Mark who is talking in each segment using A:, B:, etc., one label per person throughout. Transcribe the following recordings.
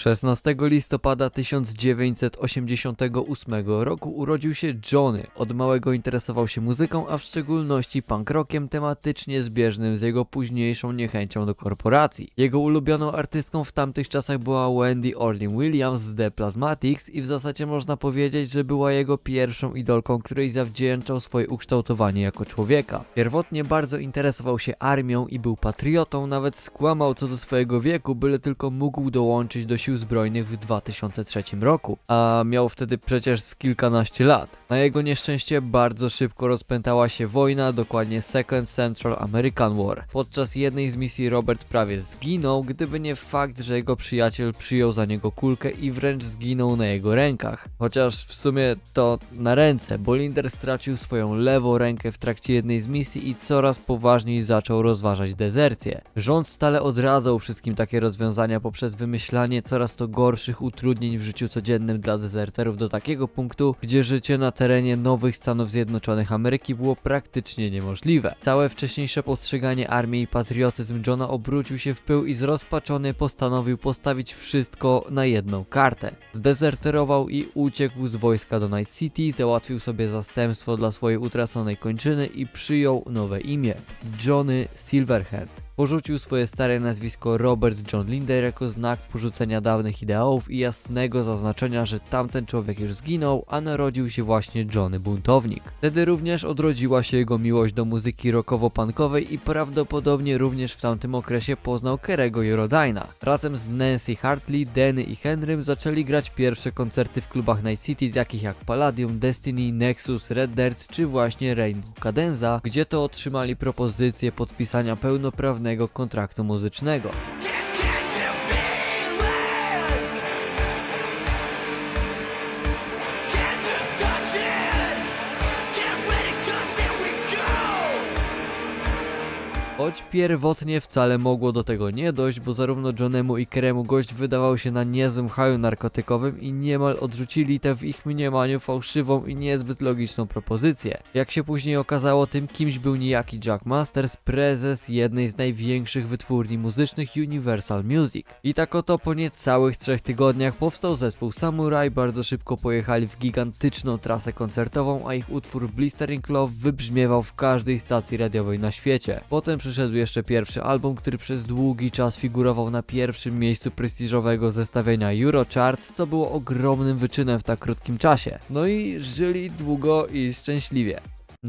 A: 16 listopada 1988 roku urodził się Johnny. Od małego interesował się muzyką, a w szczególności punk rockiem tematycznie zbieżnym z jego późniejszą niechęcią do korporacji. Jego ulubioną artystką w tamtych czasach była Wendy Orlin Williams z The Plasmatics i w zasadzie można powiedzieć, że była jego pierwszą idolką, której zawdzięczał swoje ukształtowanie jako człowieka. Pierwotnie bardzo interesował się armią i był patriotą, nawet skłamał co do swojego wieku, byle tylko mógł dołączyć do sił zbrojnych w 2003 roku, a miał wtedy przecież z kilkanaście lat. Na jego nieszczęście bardzo szybko rozpętała się wojna, dokładnie Second Central American War. Podczas jednej z misji Robert prawie zginął, gdyby nie fakt, że jego przyjaciel przyjął za niego kulkę i wręcz zginął na jego rękach. Chociaż w sumie to na ręce, bo Linder stracił swoją lewą rękę w trakcie jednej z misji i coraz poważniej zaczął rozważać dezercję. Rząd stale odradzał wszystkim takie rozwiązania poprzez wymyślanie coraz to gorszych utrudnień w życiu codziennym dla dezerterów do takiego punktu, gdzie życie na terenie nowych Stanów Zjednoczonych Ameryki było praktycznie niemożliwe. Całe wcześniejsze postrzeganie armii i patriotyzm Johna obrócił się w pył i zrozpaczony postanowił postawić wszystko na jedną kartę. Zdezerterował i uciekł z wojska do Night City, załatwił sobie zastępstwo dla swojej utraconej kończyny i przyjął nowe imię Johnny Silverhand. Porzucił swoje stare nazwisko Robert John Linder jako znak porzucenia dawnych ideałów i jasnego zaznaczenia, że tamten człowiek już zginął, a narodził się właśnie Johnny Buntownik. Wtedy również odrodziła się jego miłość do muzyki rockowo-punkowej i prawdopodobnie również w tamtym okresie poznał Kerego Eurodyna. Razem z Nancy Hartley, Danny i Henrym zaczęli grać pierwsze koncerty w klubach Night City takich jak Palladium, Destiny, Nexus, Red Dirt czy właśnie Rainbow Cadenza, gdzie to otrzymali propozycję podpisania pełnoprawnego kontraktu muzycznego. Choć pierwotnie wcale mogło do tego nie dojść, bo zarówno Johnemu i Keremu gość wydawał się na niezłym haju narkotykowym i niemal odrzucili tę w ich mniemaniu fałszywą i niezbyt logiczną propozycję. Jak się później okazało, tym kimś był niejaki Jack Masters, prezes jednej z największych wytwórni muzycznych Universal Music. I tak oto po niecałych trzech tygodniach powstał zespół Samurai, bardzo szybko pojechali w gigantyczną trasę koncertową, a ich utwór Blistering Love wybrzmiewał w każdej stacji radiowej na świecie. Potem przyszedł jeszcze pierwszy album, który przez długi czas figurował na pierwszym miejscu prestiżowego zestawienia Eurocharts, co było ogromnym wyczynem w tak krótkim czasie. No i żyli długo i szczęśliwie.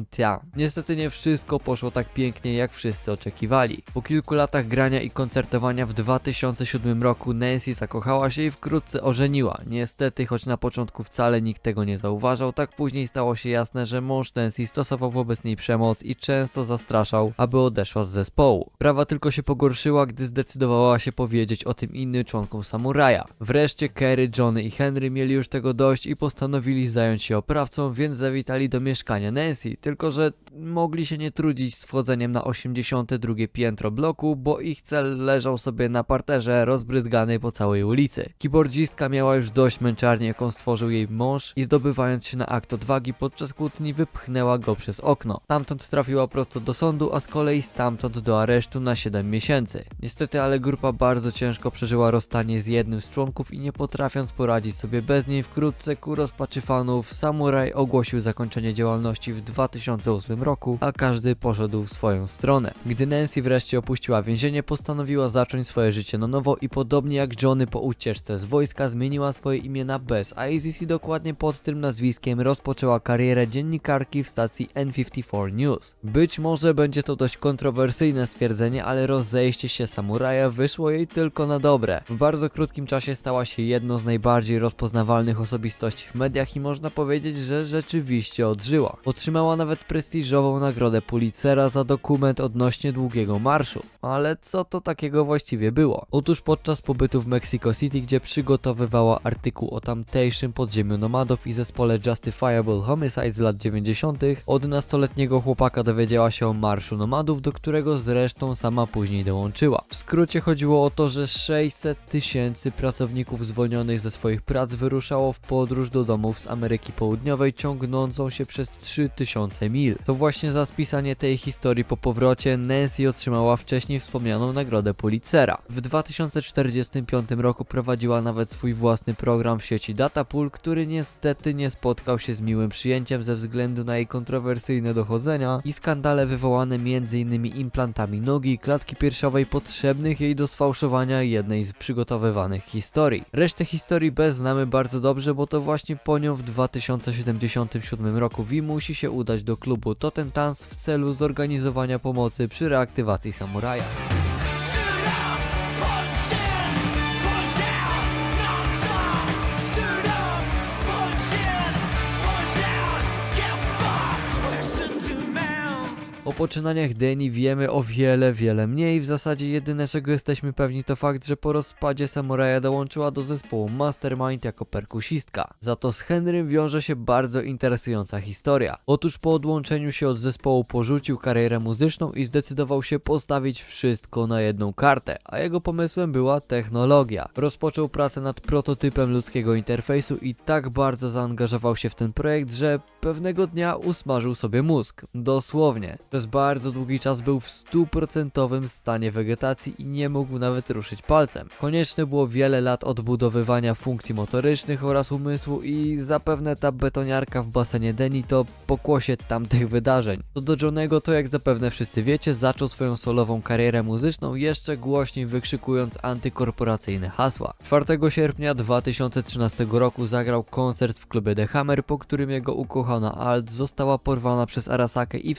A: Tja, niestety nie wszystko poszło tak pięknie jak wszyscy oczekiwali. Po kilku latach grania i koncertowania w 2007 roku Nancy zakochała się i wkrótce ożeniła. Niestety, choć na początku wcale nikt tego nie zauważał, tak później stało się jasne, że mąż Nancy stosował wobec niej przemoc i często zastraszał, aby odeszła z zespołu. Prawa tylko się pogorszyła, gdy zdecydowała się powiedzieć o tym innym członkom samuraja. Wreszcie Kerry, Johnny i Henry mieli już tego dość i postanowili zająć się oprawcą, więc zawitali do mieszkania Nancy, tylko że mogli się nie trudzić z wchodzeniem na 82 piętro bloku, bo ich cel leżał sobie na parterze rozbryzgany po całej ulicy. Keyboardzistka miała już dość męczarni, jaką stworzył jej mąż i zdobywając się na akt odwagi podczas kłótni wypchnęła go przez okno. Stamtąd trafiła prosto do sądu, a z kolei stamtąd do aresztu na 7 miesięcy. Niestety, ale grupa bardzo ciężko przeżyła rozstanie z jednym z członków i nie potrafiąc poradzić sobie bez niej, wkrótce ku rozpaczy fanów, Samurai ogłosił zakończenie działalności w 2008 roku, a każdy poszedł w swoją stronę. Gdy Nancy wreszcie opuściła więzienie, postanowiła zacząć swoje życie na nowo i podobnie jak Johnny po ucieczce z wojska zmieniła swoje imię na Bess, a Isis dokładnie pod tym nazwiskiem rozpoczęła karierę dziennikarki w stacji N54 News. Być może będzie to dość kontrowersyjne stwierdzenie, ale rozejście się samuraja wyszło jej tylko na dobre. W bardzo krótkim czasie stała się jedną z najbardziej rozpoznawalnych osobistości w mediach i można powiedzieć, że rzeczywiście odżyła. Otrzymała nawet prestiżową nagrodę Pulitzera za dokument odnośnie długiego marszu. Ale co to takiego właściwie było? Otóż podczas pobytu w Mexico City, gdzie przygotowywała artykuł o tamtejszym podziemiu nomadów i zespole Justifiable Homicide z lat 90., od nastoletniego chłopaka dowiedziała się o marszu nomadów, do którego zresztą sama później dołączyła. W skrócie chodziło o to, że 600 tysięcy pracowników zwolnionych ze swoich prac wyruszało w podróż do domów z Ameryki Południowej, ciągnącą się przez 3000 tysiące mil. To właśnie za spisanie tej historii po powrocie Nancy otrzymała wcześniej wspomnianą nagrodę Pulitzera. W 2045 roku prowadziła nawet swój własny program w sieci Datapool, który niestety nie spotkał się z miłym przyjęciem ze względu na jej kontrowersyjne dochodzenia i skandale wywołane m.in. implantami nogi i klatki piersiowej potrzebnych jej do sfałszowania jednej z przygotowywanych historii. Resztę historii bez znamy bardzo dobrze, bo to właśnie po nią w 2077 roku Vi musi się udać do klubu Totentans w celu zorganizowania pomocy przy reaktywacji samuraja. O poczynaniach Deni wiemy o wiele, wiele mniej. W zasadzie jedyne czego jesteśmy pewni to fakt, że po rozpadzie Samuraja dołączyła do zespołu Mastermind jako perkusistka. Za to z Henrym wiąże się bardzo interesująca historia. Otóż po odłączeniu się od zespołu porzucił karierę muzyczną i zdecydował się postawić wszystko na jedną kartę, a jego pomysłem była technologia. Rozpoczął pracę nad prototypem ludzkiego interfejsu i tak bardzo zaangażował się w ten projekt, że pewnego dnia usmażył sobie mózg. Dosłownie. Przez bardzo długi czas był w stuprocentowym stanie wegetacji i nie mógł nawet ruszyć palcem. Konieczne było wiele lat odbudowywania funkcji motorycznych oraz umysłu i zapewne ta betoniarka w basenie Deni to pokłosie tamtych wydarzeń. Co do Johnego to jak zapewne wszyscy wiecie zaczął swoją solową karierę muzyczną jeszcze głośniej wykrzykując antykorporacyjne hasła. 4 sierpnia 2013 roku zagrał koncert w klubie The Hammer, po którym jego ukochana Alt została porwana przez Arasakę i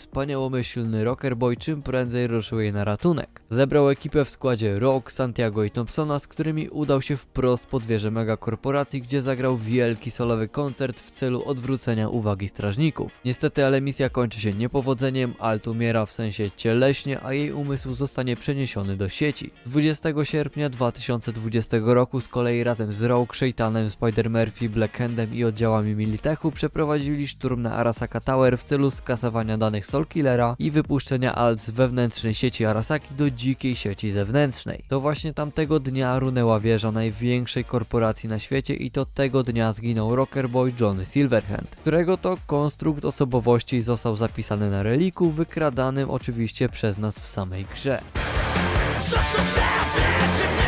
A: wspaniałomyślny Rockerboy czym prędzej ruszył jej na ratunek. Zebrał ekipę w składzie Rock, Santiago i Thompsona, z którymi udał się wprost pod wieżę megakorporacji, gdzie zagrał wielki solowy koncert w celu odwrócenia uwagi strażników. Niestety, ale misja kończy się niepowodzeniem, Alt umiera w sensie cieleśnie, a jej umysł zostanie przeniesiony do sieci. 20 sierpnia 2020 roku z kolei razem z Rogue, Shaitanem, Spider-Murphy, Blackhandem i oddziałami Militechu przeprowadzili szturm na Arasaka Tower w celu skasowania danych I wypuszczenia alt z wewnętrznej sieci Arasaki do dzikiej sieci zewnętrznej. To właśnie tamtego dnia runęła wieża największej korporacji na świecie i to tego dnia zginął Rockerboy Johnny Silverhand, którego to konstrukt osobowości został zapisany na reliku, wykradanym oczywiście przez nas w samej grze.
B: Just a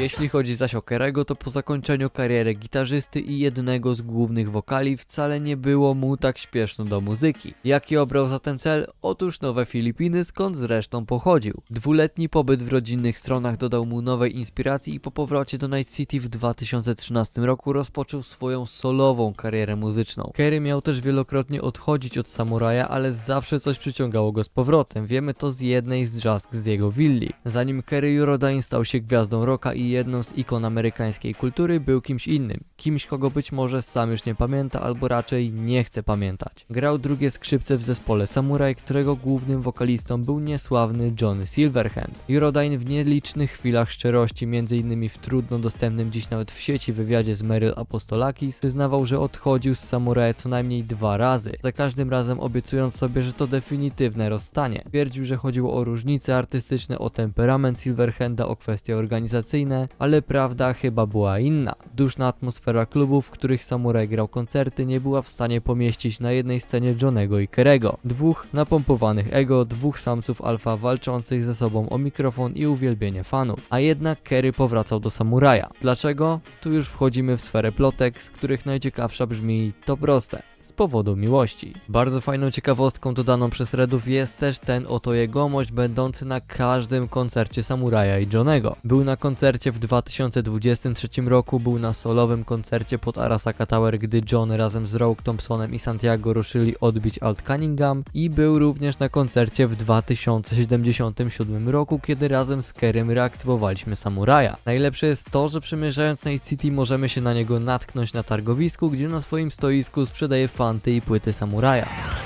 A: Jeśli chodzi zaś o Kerego, to po zakończeniu kariery gitarzysty i jednego z głównych wokali wcale nie było mu tak śpieszno do muzyki. Jaki obrał za ten cel? Otóż nowe Filipiny, skąd zresztą pochodził. Dwuletni pobyt w rodzinnych stronach dodał mu nowej inspiracji i po powrocie do Night City w 2013 roku rozpoczął swoją solową karierę muzyczną. Kerry miał też wielokrotnie odchodzić od samuraja, ale zawsze coś przyciągało go z powrotem. Wiemy to z jednej z drzazg z jego willi. Zanim Kerry Eurodyne stał się gwiazdą rocka i jedną z ikon amerykańskiej kultury, był kimś innym. Kimś, kogo być może sam już nie pamięta, albo raczej nie chce pamiętać. Grał drugie skrzypce w zespole Samurai, którego głównym wokalistą był niesławny Johnny Silverhand. Eurodyne w nielicznych chwilach szczerości, m.in. w trudno dostępnym dziś nawet w sieci wywiadzie z Meryl Apostolakis, przyznawał, że odchodził z Samuraja co najmniej dwa razy, za każdym razem obiecując sobie, że to definitywne rozstanie. Twierdził, że chodziło o różnice artystyczne, o temperament Silverhanda, o kwestie organizacyjne, ale prawda chyba była inna. Duszna atmosfera klubów, w których Samuraj grał koncerty, nie była w stanie pomieścić na jednej scenie Johnego i Kerego. Dwóch napompowanych ego, dwóch samców alfa walczących ze sobą o mikrofon i uwielbienie fanów. A jednak Kerry powracał do Samuraja. Dlaczego? Tu już wchodzimy w sferę plotek, z których najciekawsza brzmi to proste z powodu miłości. Bardzo fajną ciekawostką dodaną przez Redów jest też ten oto jegomość będący na każdym koncercie Samuraja i Johnego. Był na koncercie w 2023 roku, był na solowym koncercie pod Arasaka Tower, gdy John razem z Rogue Thompsonem i Santiago ruszyli odbić Alt Cunningham i był również na koncercie w 2077 roku, kiedy razem z Kerem reaktywowaliśmy Samuraja. Najlepsze jest to, że przemierzając Night City możemy się na niego natknąć na targowisku, gdzie na swoim stoisku sprzedaje fanty i płyty Samuraja.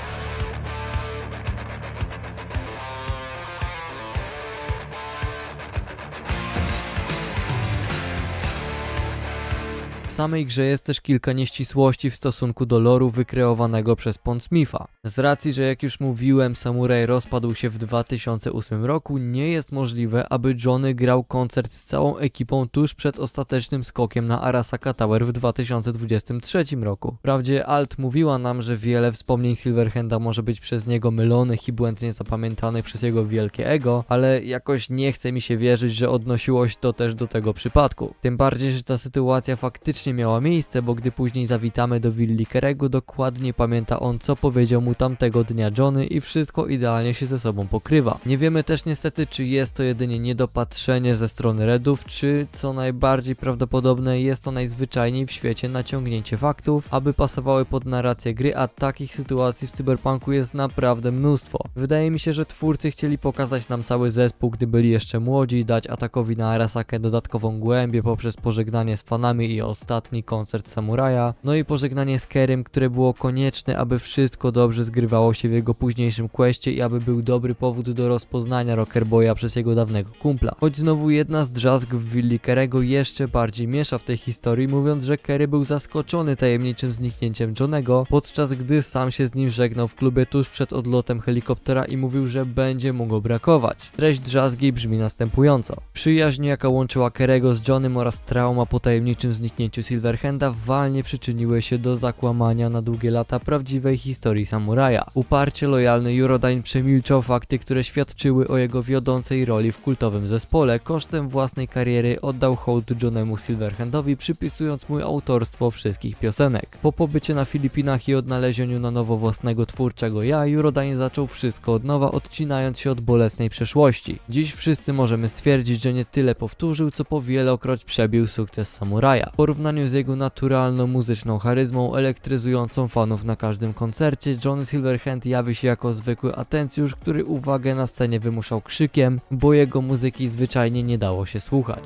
A: W samej grze jest też kilka nieścisłości w stosunku do loru wykreowanego przez Pond Smitha. Z racji, że jak już mówiłem, Samurai rozpadł się w 2008 roku, nie jest możliwe, aby Johnny grał koncert z całą ekipą tuż przed ostatecznym skokiem na Arasaka Tower w 2023 roku. Wprawdzie Alt mówiła nam, że wiele wspomnień Silverhanda może być przez niego mylonych i błędnie zapamiętanych przez jego wielkie ego, ale jakoś nie chce mi się wierzyć, że odnosiło się to też do tego przypadku. Tym bardziej, że ta sytuacja faktycznie miała miejsce, bo gdy później zawitamy do willi Kerego, dokładnie pamięta on, co powiedział mu tamtego dnia Johnny i wszystko idealnie się ze sobą pokrywa. Nie wiemy też niestety, czy jest to jedynie niedopatrzenie ze strony Redów, czy co najbardziej prawdopodobne jest to najzwyczajniej w świecie naciągnięcie faktów, aby pasowały pod narrację gry, a takich sytuacji w Cyberpunku jest naprawdę mnóstwo. Wydaje mi się, że twórcy chcieli pokazać nam cały zespół, gdy byli jeszcze młodzi, dać atakowi na Arasakę dodatkową głębię poprzez pożegnanie z fanami i ostatni koncert Samuraja, no i pożegnanie z Kerem, które było konieczne, aby wszystko dobrze zgrywało się w jego późniejszym questie i aby był dobry powód do rozpoznania Rockerboya przez jego dawnego kumpla. Choć znowu jedna z drzazg w willi Kerego jeszcze bardziej miesza w tej historii, mówiąc, że Kerry był zaskoczony tajemniczym zniknięciem Johnego, podczas gdy sam się z nim żegnał w klubie tuż przed odlotem helikoptera i mówił, że będzie mu go brakować. Treść drzazgi brzmi następująco. Przyjaźń, jaka łączyła Kerego z Johnem oraz trauma po tajemniczym zniknięciu Silverhanda walnie przyczyniły się do zakłamania na długie lata prawdziwej historii samuraja. Uparcie lojalny Eurodyne przemilczał fakty, które świadczyły o jego wiodącej roli w kultowym zespole. Kosztem własnej kariery oddał hołd Johnemu Silverhandowi, przypisując mu autorstwo wszystkich piosenek. Po pobycie na Filipinach i odnalezieniu na nowo własnego twórczego ja, Eurodyne zaczął wszystko od nowa, odcinając się od bolesnej przeszłości. Dziś wszyscy możemy stwierdzić, że nie tyle powtórzył, co powielokroć przebił sukces samuraja. W porównaniu z jego naturalną muzyczną charyzmą, elektryzującą fanów na każdym koncercie, John Silverhand jawi się jako zwykły atencjusz, który uwagę na scenie wymuszał krzykiem, bo jego muzyki zwyczajnie nie dało się słuchać.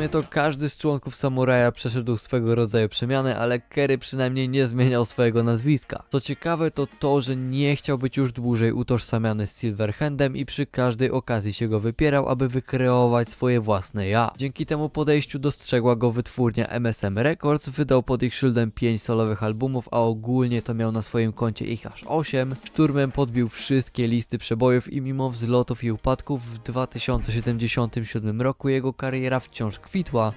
A: Sumie to każdy z członków Samuraja przeszedł swego rodzaju przemianę, ale Kerry przynajmniej nie zmieniał swojego nazwiska. Co ciekawe to to, że nie chciał być już dłużej utożsamiany z Silverhandem i przy każdej okazji się go wypierał, aby wykreować swoje własne ja. Dzięki temu podejściu dostrzegła go wytwórnia MSM Records, wydał pod ich szyldem 5 solowych albumów, a ogólnie to miał na swoim koncie ich aż 8. Szturmem podbił wszystkie listy przebojów i mimo wzlotów i upadków w 2077 roku jego kariera wciąż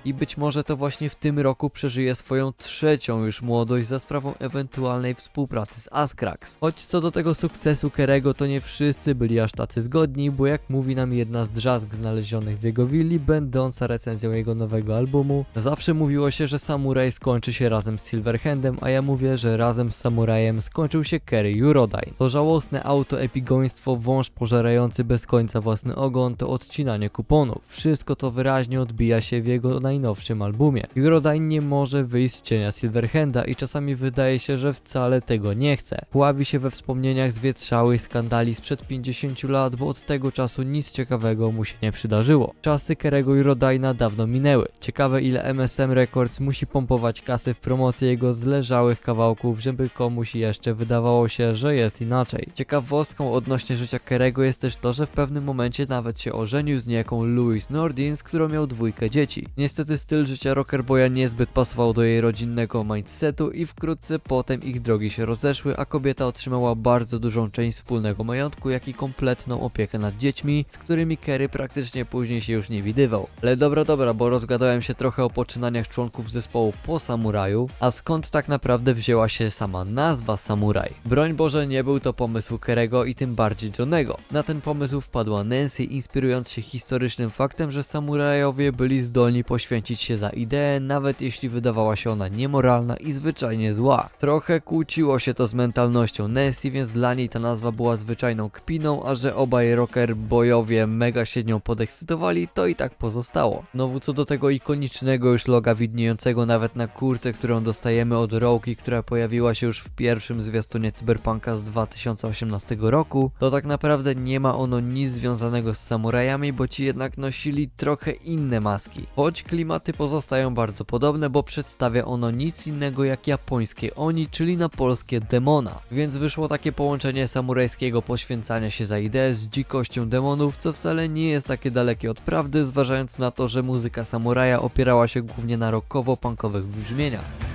A: i być może to właśnie w tym roku przeżyje swoją trzecią już młodość za sprawą ewentualnej współpracy z Askrax. Choć co do tego sukcesu Kerego to nie wszyscy byli aż tacy zgodni, bo jak mówi nam jedna z drzazg znalezionych w jego willi, będąca recenzją jego nowego albumu, zawsze mówiło się, że Samuraj skończy się razem z Silverhandem, a ja mówię, że razem z Samurajem skończył się Kerry Eurodyne. To żałosne autoepigoństwo, wąż pożerający bez końca własny ogon, to odcinanie kuponów. Wszystko to wyraźnie odbija się w jego najnowszym albumie. Eurodyne nie może wyjść z cienia Silverhanda i czasami wydaje się, że wcale tego nie chce. Pławi się we wspomnieniach zwietrzałych skandali sprzed 50 lat, bo od tego czasu nic ciekawego mu się nie przydarzyło. Czasy Kerego Eurodyne'a dawno minęły. Ciekawe ile MSM Records musi pompować kasy w promocję jego zleżałych kawałków, żeby komuś jeszcze wydawało się, że jest inaczej. Ciekawostką odnośnie życia Kerego jest też to, że w pewnym momencie nawet się ożenił z niejaką Louise Nordin, z którą miał dwójkę dzieci. Niestety styl życia Rockerboya niezbyt pasował do jej rodzinnego mindsetu i wkrótce potem ich drogi się rozeszły, a kobieta otrzymała bardzo dużą część wspólnego majątku, jak i kompletną opiekę nad dziećmi, z którymi Kerry praktycznie później się już nie widywał. Ale dobra, dobra, bo rozgadałem się trochę o poczynaniach członków zespołu po samuraju, a skąd tak naprawdę wzięła się sama nazwa samuraj? Broń Boże, nie był to pomysł Kerego i tym bardziej Johnego. Na ten pomysł wpadła Nancy, inspirując się historycznym faktem, że samurajowie byli zdolni poświęcić się za ideę, nawet jeśli wydawała się ona niemoralna i zwyczajnie zła. Trochę kłóciło się to z mentalnością Nancy, więc dla niej ta nazwa była zwyczajną kpiną, a że obaj rocker bojowie mega się nią podekscytowali, to i tak pozostało. Znowu co do tego ikonicznego już loga widniejącego nawet na kurce, którą dostajemy od Roki, która pojawiła się już w pierwszym zwiastunie Cyberpunka z 2018 roku, to tak naprawdę nie ma ono nic związanego z samurajami, bo ci jednak nosili trochę inne maski. Choć klimaty pozostają bardzo podobne, bo przedstawia ono nic innego jak japońskie oni, czyli na polskie demona. Więc wyszło takie połączenie samurajskiego poświęcania się za ideę z dzikością demonów, co wcale nie jest takie dalekie od prawdy, zważając na to, że muzyka samuraja opierała się głównie na rockowo-punkowych brzmieniach.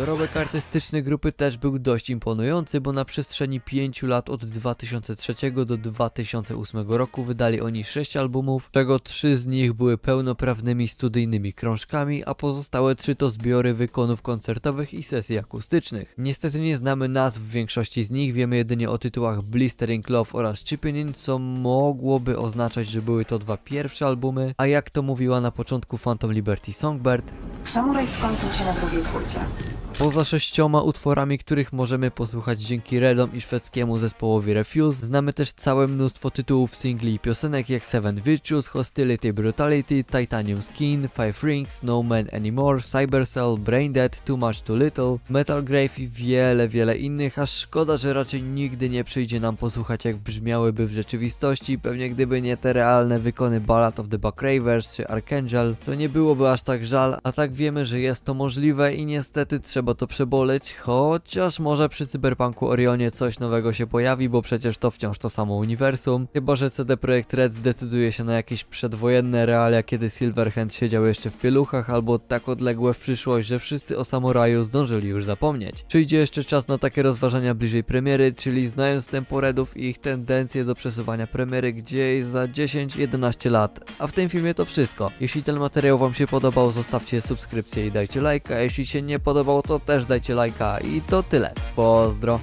A: Dorobek artystyczny grupy też był dość imponujący, bo na przestrzeni 5 lat od 2003 do 2008 roku wydali oni 6 albumów, czego 3 z nich były pełnoprawnymi studyjnymi krążkami, a pozostałe 3 to zbiory wykonów koncertowych i sesji akustycznych. Niestety nie znamy nazw większości z nich, wiemy jedynie o tytułach Blistering Love oraz Chipping co mogłoby oznaczać, że były to dwa pierwsze albumy, a jak to mówiła na początku Phantom Liberty Songbird,
C: Samuraj skończył się na drugiej płycie.
A: Poza sześcioma utworami, których możemy posłuchać dzięki Redom i szwedzkiemu zespołowi Refuse, znamy też całe mnóstwo tytułów singli i piosenek jak Seven Virtues, Hostility Brutality, Titanium Skin, Five Rings, No Man Anymore, Cybercell, Braindead, Too Much Too Little, Metal Grave i wiele, wiele innych, aż szkoda, że raczej nigdy nie przyjdzie nam posłuchać jak brzmiałyby w rzeczywistości, pewnie gdyby nie te realne wykony Ballad of the Backravers czy Archangel, to nie byłoby aż tak żal, a tak wiemy, że jest to możliwe i niestety trzeba to przeboleć, chociaż może przy Cyberpunku Orionie coś nowego się pojawi, bo przecież to wciąż to samo uniwersum, chyba że CD Projekt Red zdecyduje się na jakieś przedwojenne realia, kiedy Silverhand siedział jeszcze w pieluchach, albo tak odległe w przyszłość, że wszyscy o samuraju zdążyli już zapomnieć. Przyjdzie jeszcze czas na takie rozważania bliżej premiery, czyli znając temporedów i ich tendencje do przesuwania premiery gdzieś za 10-11 lat. A w tym filmie to wszystko. Jeśli ten materiał wam się podobał, zostawcie subskrypcję i dajcie lajka, a jeśli się nie podobał, to też dajcie lajka i to tyle. Pozdro.